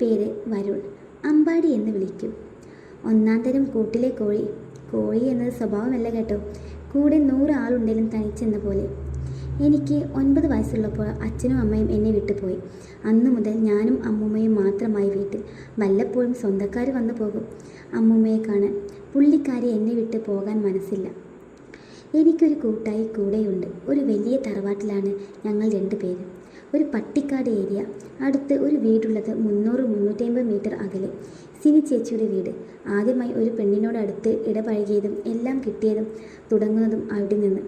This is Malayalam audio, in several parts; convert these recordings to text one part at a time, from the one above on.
പേര് വരുൺ. അമ്പാടി എന്ന് വിളിക്കും. ഒന്നാം തരം കൂട്ടിലെ കോഴി. കോഴി എന്നത് സ്വഭാവമല്ല കേട്ടോ. കൂടെ നൂറ് ആളുണ്ടെങ്കിലും തനിച്ചെന്ന പോലെ. എനിക്ക് ഒൻപത് വയസ്സുള്ളപ്പോൾ അച്ഛനും അമ്മയും എന്നെ വിട്ടുപോയി അന്ന് മുതൽ ഞാനും അമ്മൂമ്മയും മാത്രമായി വീട്ടിൽ. വല്ലപ്പോഴും സ്വന്തക്കാർ വന്നു പോകും അമ്മൂമ്മയെ കാണാൻ. പുള്ളിക്കാരി എന്നെ വിട്ട് പോകാൻ മനസ്സില്ല. എനിക്കൊരു കൂട്ടായി കൂടെയുണ്ട്. ഒരു വലിയ തറവാട്ടിലാണ് ഞങ്ങൾ രണ്ടുപേരും. ഒരു പട്ടിക്കാട് ഏരിയ. അടുത്ത് ഒരു വീടുള്ളത് മുന്നൂറ് മുന്നൂറ്റമ്പത് മീറ്റർ അകലെ. സിനി ചേച്ചിയുടെ വീട്. ആദ്യമായി ഒരു പെണ്ണിനോടടുത്ത് ഇടപഴകിയതും എല്ലാം കിട്ടിയതും തുടങ്ങുന്നതും അവിടെ നിന്ന്.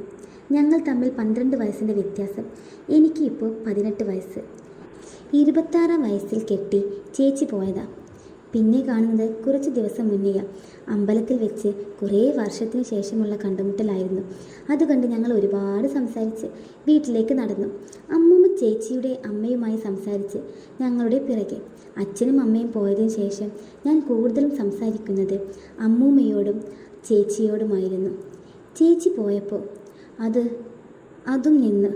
ഞങ്ങൾ തമ്മിൽ പന്ത്രണ്ട് വയസ്സിന്റെ വ്യത്യാസം. എനിക്ക് ഇപ്പോൾ പതിനെട്ട് വയസ്സ്. ഇരുപത്താറാം വയസ്സിൽ കെട്ടി ചേച്ചി പോയതാ. പിന്നെ കാണുന്നത് കുറച്ച് ദിവസം മുന്നേ അമ്പലത്തിൽ വെച്ച് കുറേ വർഷത്തിന് ശേഷമുള്ള കണ്ടുമുട്ടലായിരുന്നു. അതുകണ്ട് ഞങ്ങൾ ഒരുപാട് സംസാരിച്ച് വീട്ടിലേക്ക് നടന്നു. അമ്മൂമ്മ ചേച്ചിയുടെ അമ്മയുമായി സംസാരിച്ച് ഞങ്ങളുടെ പിറകെ. അച്ഛനും അമ്മയും പോയതിനു ശേഷം ഞാൻ കൂടുതലും സംസാരിക്കുന്നത് അമ്മൂമ്മയോടും ചേച്ചിയോടുമായിരുന്നു. ചേച്ചി പോയപ്പോൾ അത് അതും നിന്ന്.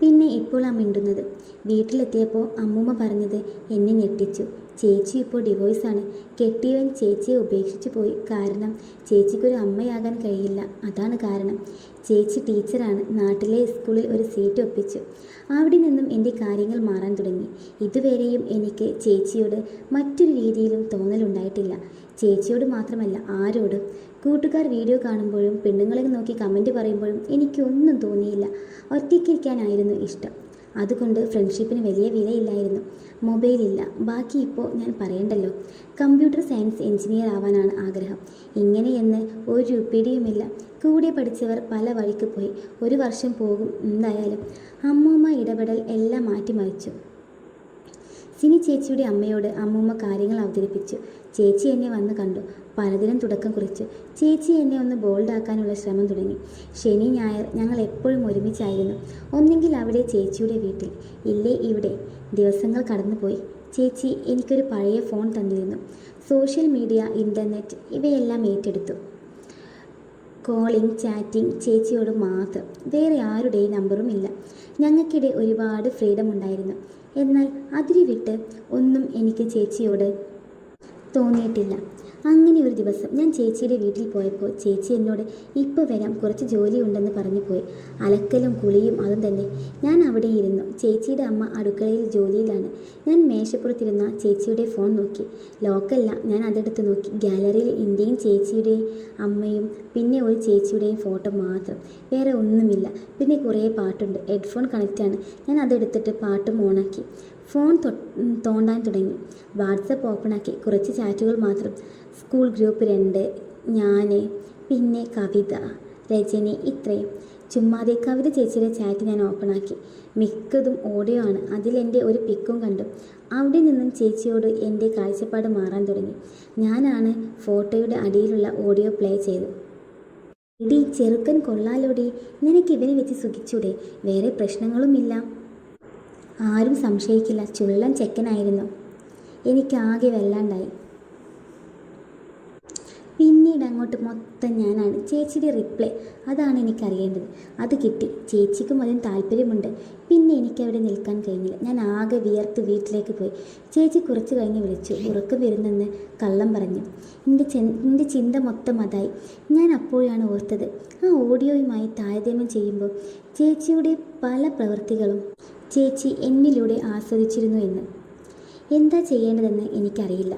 പിന്നെ ഇപ്പോൾ ആ മിണ്ടുന്നത് വീട്ടിലെത്തിയപ്പോൾ അമ്മൂമ്മ പറഞ്ഞത് എന്നെ ഞെട്ടിച്ചു. ചേച്ചി ഇപ്പോൾ ഡിവോഴ്സാണ് കെട്ടിയവൻ ചേച്ചിയെ ഉപേക്ഷിച്ചു പോയി. കാരണം ചേച്ചിക്കൊരു അമ്മയാകാൻ കഴിയില്ല. അതാണ് കാരണം. ചേച്ചി ടീച്ചറാണ്. നാട്ടിലെ സ്കൂളിൽ ഒരു സീറ്റ് ഒപ്പിച്ചു. അവിടെ നിന്നും എന്റെ കാര്യങ്ങൾ മാറാൻ തുടങ്ങി. ഇതുവരെയും എനിക്ക് ചേച്ചിയോട് മറ്റൊരു രീതിയിലും തോന്നലുണ്ടായിട്ടില്ല. ചേച്ചിയോട് മാത്രമല്ല ആരോടും. കൂട്ടുകാർ വീഡിയോ കാണുമ്പോഴും പെണ്ണുങ്ങളെ നോക്കി കമന്റ് പറയുമ്പോഴും എനിക്കൊന്നും തോന്നിയില്ല. ഒറ്റയ്ക്കിരിക്കാനായിരുന്നു ഇഷ്ടം. അതുകൊണ്ട് ഫ്രണ്ട്ഷിപ്പിന് വലിയ വിലയില്ലായിരുന്നു. മൊബൈലില്ല ബാക്കി ഇപ്പോൾ ഞാൻ പറയണ്ടല്ലോ. കമ്പ്യൂട്ടർ സയൻസ് എഞ്ചിനീയർ ആവാനാണ് ആഗ്രഹം. ഇങ്ങനെയെന്ന് ഒരു പിടിയുമില്ല. കൂടെ പഠിച്ചവർ പല വഴിക്ക് പോയി. ഒരു വർഷം പോകും എന്തായാലും. അമ്മൂമ്മ ഇടപെടൽ എല്ലാം മാറ്റിമറിച്ചു സിനി ചേച്ചിയുടെ അമ്മയോട് അമ്മൂമ്മ കാര്യങ്ങൾ അവതരിപ്പിച്ചു. ചേച്ചി എന്നെ വന്ന് കണ്ടു. പലതിനും തുടക്കം കുറിച്ചു. ചേച്ചി എന്നെ ഒന്ന് ബോൾഡാക്കാനുള്ള ശ്രമം തുടങ്ങി. ശനി ഞായർ ഞങ്ങൾ എപ്പോഴും ഒരുമിച്ചായിരുന്നു. ഒന്നെങ്കിൽ അവിടെ ചേച്ചിയുടെ വീട്ടിൽ. ഇല്ലേ ഇവിടെ. ദിവസങ്ങൾ കടന്നുപോയി. ചേച്ചി എനിക്കൊരു പഴയ ഫോൺ തന്നിരുന്നു. സോഷ്യൽ മീഡിയ ഇന്റർനെറ്റ് ഇവയെല്ലാം ഏറ്റെടുത്തു. കോളിംഗ് ചാറ്റിംഗ് ചേച്ചിയോട് മാത്രം. വേറെ ആരുടെയും നമ്പറും ഇല്ല. ഞങ്ങൾക്കിടെ ഒരുപാട് ഫ്രീഡം ഉണ്ടായിരുന്നു. എന്നാൽ അതിരിവിട്ട് ഒന്നും എനിക്ക് ചേച്ചിയോട് തോന്നിയിട്ടില്ല. അങ്ങനെ ഒരു ദിവസം ഞാൻ ചേച്ചിയുടെ വീട്ടിൽ പോയപ്പോൾ ചേച്ചി എന്നോട് ഇപ്പോൾ വരാം കുറച്ച് ജോലി ഉണ്ടെന്ന് പറഞ്ഞു പോയി. അലക്കലും കുളിയും അതും തന്നെ. ഞാൻ അവിടെ ഇരുന്നു. ചേച്ചിയുടെ അമ്മ അടുക്കളയിൽ ജോലിയിലാണ്. ഞാൻ മേശപ്പുറത്തിരുന്ന ചേച്ചിയുടെ ഫോൺ നോക്കി. ലോക്കല്ല ഞാൻ അതെടുത്ത് നോക്കി. ഗാലറിയിൽ എന്റെയും ചേച്ചിയുടെയും അമ്മയും പിന്നെ ഒരു ചേച്ചിയുടെയും ഫോട്ടോ മാത്രം. വേറെ ഒന്നുമില്ല. പിന്നെ കുറേ പാട്ടുണ്ട്. ഹെഡ്ഫോൺ കണക്റ്റാണ്. ഞാൻ അതെടുത്തിട്ട് പാട്ടും ഓണാക്കി. ഫോൺ തോണ്ടാൻ തുടങ്ങി. വാട്സപ്പ് ഓപ്പണാക്കി. കുറച്ച് ചാറ്റുകൾ മാത്രം. സ്കൂൾ ഗ്രൂപ്പ് രണ്ട് ഞാൻ പിന്നെ കവിത രജനി ഇത്രയും. ചുമ്മാതെ കവിത ചേച്ചിയുടെ ചാറ്റ് ഞാൻ ഓപ്പണാക്കി. മിക്കതും ഓഡിയോ ആണ്. അതിലെന്റെ ഒരു പിക്കും കണ്ടു. അവിടെ നിന്നും ചേച്ചിയോട് എന്റെ കാഴ്ചപ്പാട് മാറാൻ തുടങ്ങി. ഞാനാണ് ഫോട്ടോയുടെ അടിയിലുള്ള ഓഡിയോ പ്ലേ ചെയ്തു ഇടി ചെറുക്കൻ കൊള്ളാലോടി. നിനക്ക് ഇവനെ വെച്ച് സുഖിച്ചൂടെ. വേറെ പ്രശ്നങ്ങളുമില്ല. ആരും സംശയിക്കില്ല. ചുള്ളൻ ചെക്കനായിരുന്നു. എനിക്കാകെ വല്ലാണ്ടായി. പിന്നീട് അങ്ങോട്ട് മൊത്തം ഞാനാണ്. ചേച്ചിയുടെ റിപ്ലൈ അതാണ് എനിക്കറിയേണ്ടത്. അത് കിട്ടി. ചേച്ചിക്കും അതിന് താല്പര്യമുണ്ട്. പിന്നെ എനിക്കവിടെ നിൽക്കാൻ കഴിഞ്ഞില്ല. ഞാൻ ആകെ വിയർത്ത് വീട്ടിലേക്ക് പോയി. ചേച്ചി കുറച്ച് കഴിഞ്ഞ് വിളിച്ചു. ഉറക്കം വരുന്നെന്ന് കള്ളം പറഞ്ഞു. എന്റെ എന്റെ ചിന്ത മൊത്തം അതായി. ഞാൻ അപ്പോഴാണ് ഓർത്തത്. ആ ഓഡിയോയുമായി താരതമ്യം ചെയ്യുമ്പോൾ ചേച്ചിയുടെ പല പ്രവൃത്തികളും ചേച്ചി എന്നിലൂടെ ആസ്വദിച്ചിരുന്നു എന്ന്. എന്താ ചെയ്യേണ്ടതെന്ന് എനിക്കറിയില്ല.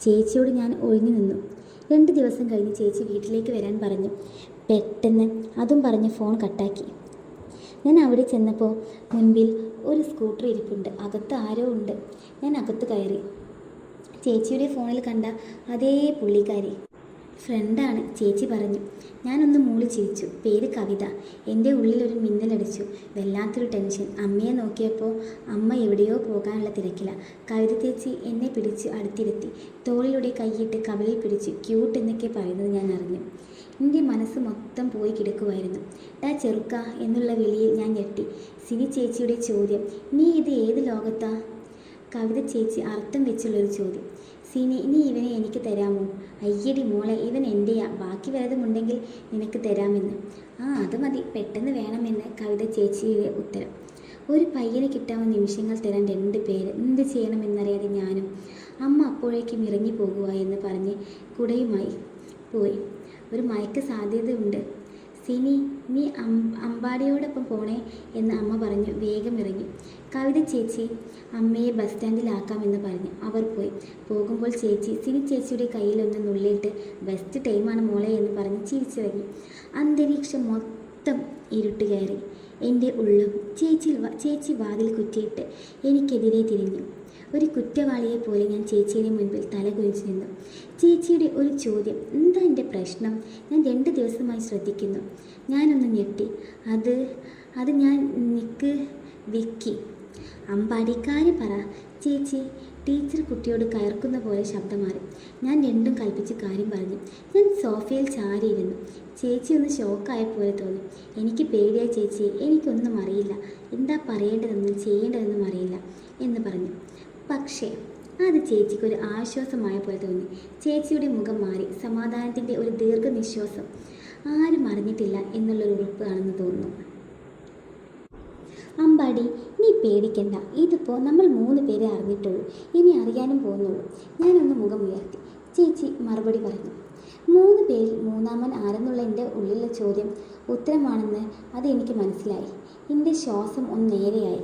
ചേച്ചിയോട് ഞാൻ ഒഴിഞ്ഞു നിന്നു. രണ്ട് ദിവസം കഴിഞ്ഞ് ചേച്ചി വീട്ടിലേക്ക് വരാൻ പറഞ്ഞു. പെട്ടെന്ന് അതും പറഞ്ഞ് ഫോൺ കട്ടാക്കി. ഞാൻ അവിടെ ചെന്നപ്പോൾ മുൻപിൽ ഒരു സ്കൂട്ടർ ഇരിപ്പുണ്ട്. അകത്ത് ആരോ ഉണ്ട്. ഞാൻ അകത്ത് കയറി. ചേച്ചിയുടെ ഫോണിൽ കണ്ട അതേ പുള്ളിക്കാരി. ഫ്രണ്ടാണ് ചേച്ചി പറഞ്ഞു. ഞാനൊന്ന് മൂളി ചിരിച്ചു. പേര് കവിത. എന്റെ ഉള്ളിലൊരു മിന്നലടിച്ചു. വല്ലാത്തൊരു ടെൻഷൻ. അമ്മയെ നോക്കിയപ്പോൾ അമ്മ എവിടെയോ പോകാനുള്ള തിരക്കില. കവിത ചേച്ചി എന്നെ പിടിച്ച് അടുത്തിരുത്തി. തോളിലൂടെ കൈയിട്ട് കവിളിൽ പിടിച്ച് ക്യൂട്ട് എന്നൊക്കെ പറയുന്നത് ഞാൻ അറിഞ്ഞു. എന്റെ മനസ്സ് മൊത്തം പോയി കിടക്കുമായിരുന്നു ഡാ ചെറുക്ക എന്നുള്ള വിളിയിൽ ഞാൻ ഞെട്ടി. സിനി ചേച്ചിയുടെ ചോദ്യം. നീ ഇത് ഏത് ലോകത്താ? കവിത ചേച്ചി അർത്ഥം വെച്ചുള്ളൊരു ചോദ്യം. സിനി നീ ഇവനെ എനിക്ക് തരാമോ? അയ്യടി മോളെ ഇവൻ എന്റെയാ ബാക്കി വല്ലതുമുണ്ടെങ്കിൽ നിനക്ക് തരാമെന്ന്. ആ അത് മതി പെട്ടെന്ന് വേണമെന്ന് കവിത ചേച്ചിയുടെ ഉത്തരം. ഒരു പയ്യനെ കിട്ടാവുന്ന നിമിഷങ്ങൾ തരാൻ രണ്ട് പേര്? എന്ത് ചെയ്യണമെന്നറിയാതെ ഞാനും അമ്മ അപ്പോഴേക്കും ഇറങ്ങി പോകുക എന്ന് പറഞ്ഞ് കുടയുമായി പോയി. ഒരു മയക്ക് സാധ്യതയുണ്ട്. സിനി നീ അമ്പാടിയോടൊപ്പം പോണേ എന്ന് അമ്മ പറഞ്ഞു. വേഗം ഇറങ്ങി. കവിത ചേച്ചി അമ്മയെ ബസ് സ്റ്റാൻഡിലാക്കാമെന്ന് പറഞ്ഞു. അവർ പോയി. പോകുമ്പോൾ ചേച്ചി സിനി ചേച്ചിയുടെ കയ്യിലൊന്ന് നുള്ളിയിട്ട് ബെസ്റ്റ് ടൈമാണ് മോളെ എന്ന് പറഞ്ഞ് ചിരിച്ചിറങ്ങി. അന്തരീക്ഷം മൊത്തം ഇരുട്ട് കയറി. എന്റെ ഉള്ളം ചേച്ചി ചേച്ചി വാതിൽ കുറ്റിയിട്ട് എനിക്കെതിരെ തിരിഞ്ഞു. ഒരു കുറ്റവാളിയെ പോലെ ഞാൻ ചേച്ചിയുടെ മുൻപിൽ തല കുനിച്ചു നിന്നു. ചേച്ചിയുടെ ഒരു ചോദ്യം എന്താ എന്റെ പ്രശ്നം? ഞാൻ രണ്ട് ദിവസമായി ശ്രദ്ധിക്കുന്നു. ഞാനൊന്ന് ഞെട്ടി. അത് അത് ഞാൻ നിക്ക് വിക്കി. അമ്പാടിക്കാരി പറ ചേച്ചി ടീച്ചർ കുട്ടിയോട് കയർക്കുന്ന പോലെ ശബ്ദം മാറി. ഞാൻ രണ്ടും കൽപ്പിച്ച് കാര്യം പറഞ്ഞു. ഞാൻ സോഫയിൽ ചാരിയിരുന്നു. ചേച്ചി ഒന്ന് ഷോക്കായ പോലെ തോന്നി. എനിക്ക് പേടിയായ ചേച്ചി. എനിക്കൊന്നും അറിയില്ല. എന്താ പറയേണ്ടതെന്നും ചെയ്യേണ്ടതെന്നും അറിയില്ല എന്ന് പറഞ്ഞു. പക്ഷേ അത് ചേച്ചിക്ക് ഒരു ആശ്വാസമായ പോലെ തോന്നി. ചേച്ചിയുടെ മുഖം മാറി. സമാധാനത്തിന്റെ ഒരു ദീർഘനിശ്വാസം. ആരും അറിഞ്ഞിട്ടില്ല എന്നുള്ളൊരു ഉറപ്പാണെന്ന് തോന്നുന്നു. അമ്പാടി നീ പേടിക്കണ്ട. ഇതിപ്പോൾ നമ്മൾ മൂന്ന് പേരെ അറിഞ്ഞിട്ടുള്ളൂ. ഇനി അറിയാനും പോകുന്നുള്ളൂ. ഞാനൊന്ന് മുഖം ഉയർത്തി. ചേച്ചി മറുപടി പറഞ്ഞു. മൂന്ന് പേരിൽ മൂന്നാമൻ ആരെന്നുള്ള എന്റെ ഉള്ളിലെ ചോദ്യം ഉത്തരമാണെന്ന് അത് എനിക്ക് മനസ്സിലായി. എന്റെ ശ്വാസം ഒന്ന് നേരെയായി.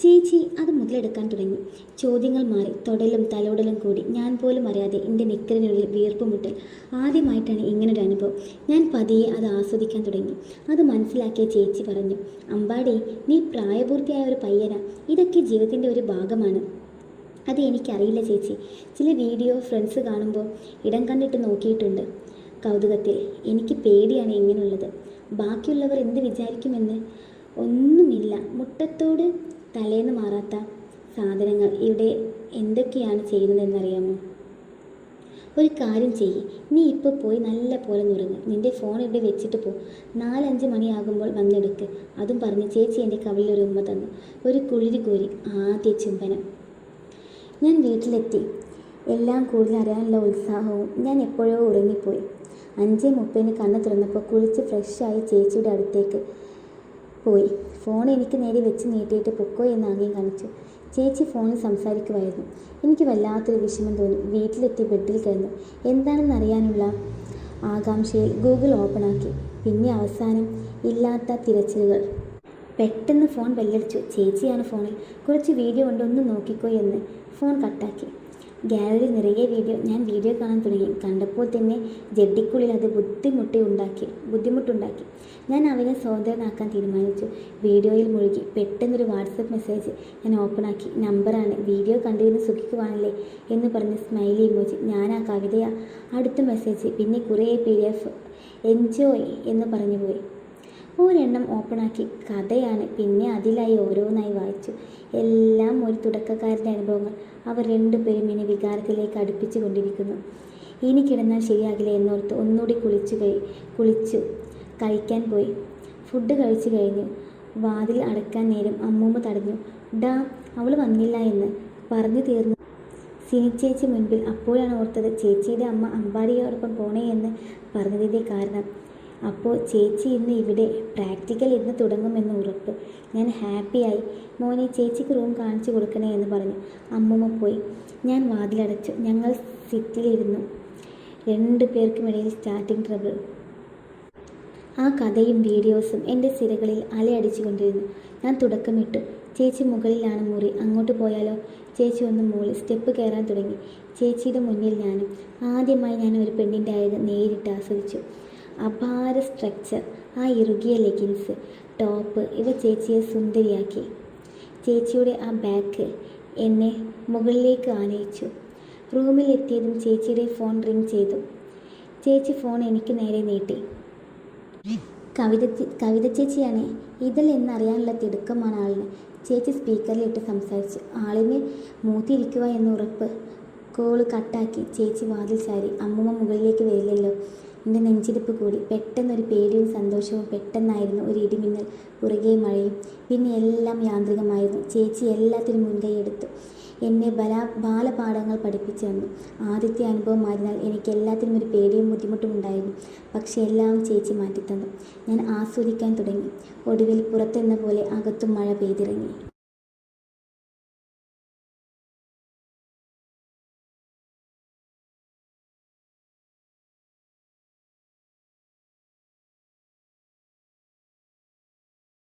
ചേച്ചി അത് മുതലെടുക്കാൻ തുടങ്ങി. ചോദ്യങ്ങൾ മാറി. തൊടലും തലോടലും കൂടി. ഞാൻ പോലും അറിയാതെ എന്റെ നിക്കറിനുള്ളിൽ വീർപ്പ് മുട്ടൽ. ആദ്യമായിട്ടാണ് ഇങ്ങനൊരു അനുഭവം. ഞാൻ പതിയെ അത് ആസ്വദിക്കാൻ തുടങ്ങി. അത് മനസ്സിലാക്കിയ ചേച്ചി പറഞ്ഞു അമ്പാടി നീ പ്രായപൂർത്തിയായ ഒരു പയ്യനാ. ഇതൊക്കെ ജീവിതത്തിന്റെ ഒരു ഭാഗമാണ്. അത് എനിക്കറിയില്ല ചേച്ചി. ചില വീഡിയോ ഫ്രണ്ട്സ് കാണുമ്പോൾ ഇടം കണ്ടിട്ട് നോക്കിയിട്ടുണ്ട്. കൗതുകത്തിൽ എനിക്ക് പേടിയാണ് ഇങ്ങനെയുള്ളത് ബാക്കിയുള്ളവർ എന്ത് വിചാരിക്കുമെന്ന് ഒന്നുമില്ല. മുട്ടത്തോട് തലേന്ന് മാറാത്ത സാധനങ്ങൾ ഇവിടെ എന്തൊക്കെയാണ് ചെയ്യുന്നതെന്നറിയാമോ? ഒരു കാര്യം ചെയ്യ്. നീ ഇപ്പോൾ പോയി നല്ല പോലെ നുറങ്ങ്. നിന്റെ ഫോൺ ഇവിടെ വെച്ചിട്ട് പോ. നാലഞ്ച് മണിയാകുമ്പോൾ വന്നെടുക്ക്. അതും പറഞ്ഞ് ചേച്ചി എന്റെ കവിളിൽ ഒരു ഉമ്മ തന്നു. ഒരു കുളിരി കോരി. ആദ്യ ചുംബനം. ഞാൻ വീട്ടിലെത്തി. എല്ലാം കൂടുതൽ അറിയാനുള്ള ഉത്സാഹവും ഞാൻ എപ്പോഴോ ഉറങ്ങിപ്പോയി. അഞ്ച് മുപ്പതിന് കണ്ണ് തുറന്നപ്പോൾ കുളിച്ച് ഫ്രഷായി ചേച്ചിയുടെ അടുത്തേക്ക് പോയി. ഫോൺ എനിക്ക് നേരെ വെച്ച് നീട്ടിയിട്ട് പൊക്കോ എന്ന് ആംഗ്യം കാണിച്ചു. ചേച്ചി ഫോണിൽ സംസാരിക്കുമായിരുന്നു. എനിക്ക് വല്ലാത്തൊരു വിഷമം തോന്നി. വീട്ടിലെത്തി ബെഡിൽ കിടന്നു. എന്താണെന്ന് അറിയാനുള്ള ആകാംക്ഷയിൽ ഗൂഗിൾ ഓപ്പണാക്കി പിന്നെ അവസാനം ഇല്ലാത്ത തിരച്ചിലുകൾ. പെട്ടെന്ന് ഫോൺ ബെല്ലടിച്ചു. ചേച്ചിയാണ് ഫോണിൽ. കുറച്ച് വീഡിയോ ഉണ്ട് ഒന്ന് നോക്കിക്കോ എന്ന് ഫോൺ കട്ടാക്കി. ഗാലറി നിറയെ വീഡിയോ ഞാൻ വീഡിയോ കാണാൻ തുടങ്ങി. കണ്ടപ്പോൾ തന്നെ ജഡ്ഡിക്കുള്ളിൽ അത് ബുദ്ധിമുട്ടി ഉണ്ടാക്കി ബുദ്ധിമുട്ടുണ്ടാക്കി. ഞാൻ അവനെ സ്വതന്ത്രനാക്കാൻ തീരുമാനിച്ചു. വീഡിയോയിൽ മുഴുകി. പെട്ടെന്നൊരു വാട്സപ്പ് മെസ്സേജ് ഞാൻ ഓപ്പണാക്കി നമ്പറാണ് വീഡിയോ കണ്ടിരുന്ന് സുഖിക്കുവാണല്ലേ എന്ന് പറഞ്ഞ് സ്മൈലി ഇമോജി. ഞാൻ ആ കവിതയാ. അടുത്ത മെസ്സേജ് പിന്നെ കുറേ പി ഡി എഫ് എൻജോയ് എന്ന് പറഞ്ഞു പോയി. ഒരെണ്ണം ഓപ്പണാക്കി. കഥയാണ് പിന്നെ അതിലായി ഓരോന്നായി വായിച്ചു. എല്ലാം ഒരു തുടക്കക്കാരന്റെ അനുഭവങ്ങൾ. അവർ രണ്ടുപേരും എന്നെ വികാരത്തിലേക്ക് അടുപ്പിച്ചു കൊണ്ടിരിക്കുന്നു. ഇനി കിടന്നാൽ ശരിയാകില്ല എന്നോർത്ത് ഒന്നുകൂടി കുളിച്ചു കഴി കുളിച്ചു കഴിക്കാൻ പോയി. ഫുഡ് കഴിച്ചു കഴിഞ്ഞു. വാതിൽ അടക്കാൻ നേരം അമ്മൂമ്മ തടഞ്ഞു. ഡാ അവൾ വന്നില്ല എന്ന് പറഞ്ഞു തീർന്നു. സിനി ചേച്ചി മുൻപിൽ അപ്പോഴാണ് ഓർത്തത്. ചേച്ചിയുടെ അമ്മ അമ്പാടിയോടൊപ്പം പോണേ എന്ന് പറഞ്ഞതിന്റെ കാരണം. അപ്പോൾ ചേച്ചി ഇന്ന് ഇവിടെ പ്രാക്ടിക്കൽ ഇന്ന് തുടങ്ങുമെന്ന് ഉറപ്പ്. ഞാൻ ഹാപ്പിയായി മോനെ ചേച്ചിക്ക് റൂം കാണിച്ചു കൊടുക്കണേ എന്ന് പറഞ്ഞു. അമ്മൂമ്മ പോയി. ഞാൻ വാതിലടച്ചു. ഞങ്ങൾ സിറ്റിലിരുന്നു. രണ്ട് പേർക്കുമിടയിൽ സ്റ്റാർട്ടിംഗ് ട്രബിൾ ആ കഥയും വീഡിയോസും എന്റെ സിരകളിൽ അലയടിച്ചുകൊണ്ടിരുന്നു ഞാൻ തുടക്കമിട്ടു. ചേച്ചി മുകളിലാണ് മുറി. അങ്ങോട്ട് പോയാലോ? ചേച്ചി ഒന്ന് മുകളിൽ സ്റ്റെപ്പ് കയറാൻ തുടങ്ങി. ചേച്ചിയുടെ മുന്നിൽ ഞാനും. ആദ്യമായി ഞാൻ ഒരു പെണ്ണിന്റെ അഴക് നേരിട്ട് ആസ്വദിച്ചു. അപാര സ്ട്രക്ചർ ആ ഇറുകിയ ലെഗിൻസ് ടോപ്പ് ഇവ ചേച്ചിയെ സുന്ദരിയാക്കി. ചേച്ചിയുടെ ആ ബാക്ക് എന്നെ മുകളിലേക്ക് ആനയിച്ചു. റൂമിലെത്തിയതും ചേച്ചിയുടെ ഫോൺ റിംഗ് ചെയ്തു. ചേച്ചി ഫോൺ എനിക്ക് നേരെ നീട്ടി. കവിത കവിത ചേച്ചിയാണ് ഇതിൽ എന്നറിയാനുള്ള തിടുക്കമാണ് ആളിന്. ചേച്ചി സ്പീക്കറിലിട്ട് സംസാരിച്ചു. ആളിന് മൂത്തിരിക്കുക എന്ന് ഉറപ്പ് കോൾ കട്ടാക്കി ചേച്ചി വാതിൽ ചാരി അമ്മൂമ്മ മുകളിലേക്ക് വരില്ലല്ലോ. എന്റെ നെഞ്ചിടിപ്പ് കൂടി. പെട്ടെന്നൊരു പേടിയും സന്തോഷവും പെട്ടെന്നായിരുന്നു ഒരു ഇടിമിന്നൽ പുറകെ മഴയും. പിന്നെ എല്ലാം യാന്ത്രികമായിരുന്നു. ചേച്ചി എല്ലാത്തിനും മുൻകൈ എടുത്തു. എന്നെ ബലാ ബാലപാഠങ്ങൾ പഠിപ്പിച്ചു തന്നു. ആദ്യത്തെ അനുഭവമായതിനാൽ എനിക്ക് എല്ലാത്തിനും ഒരു പേടിയും ബുദ്ധിമുട്ടും ഉണ്ടായിരുന്നു. പക്ഷേ എല്ലാം ചേച്ചി മാറ്റിത്തന്നു. ഞാൻ ആസ്വദിക്കാൻ തുടങ്ങി. ഒടുവിൽ പുറത്തെന്ന പോലെ അകത്തും മഴ പെയ്തിറങ്ങി.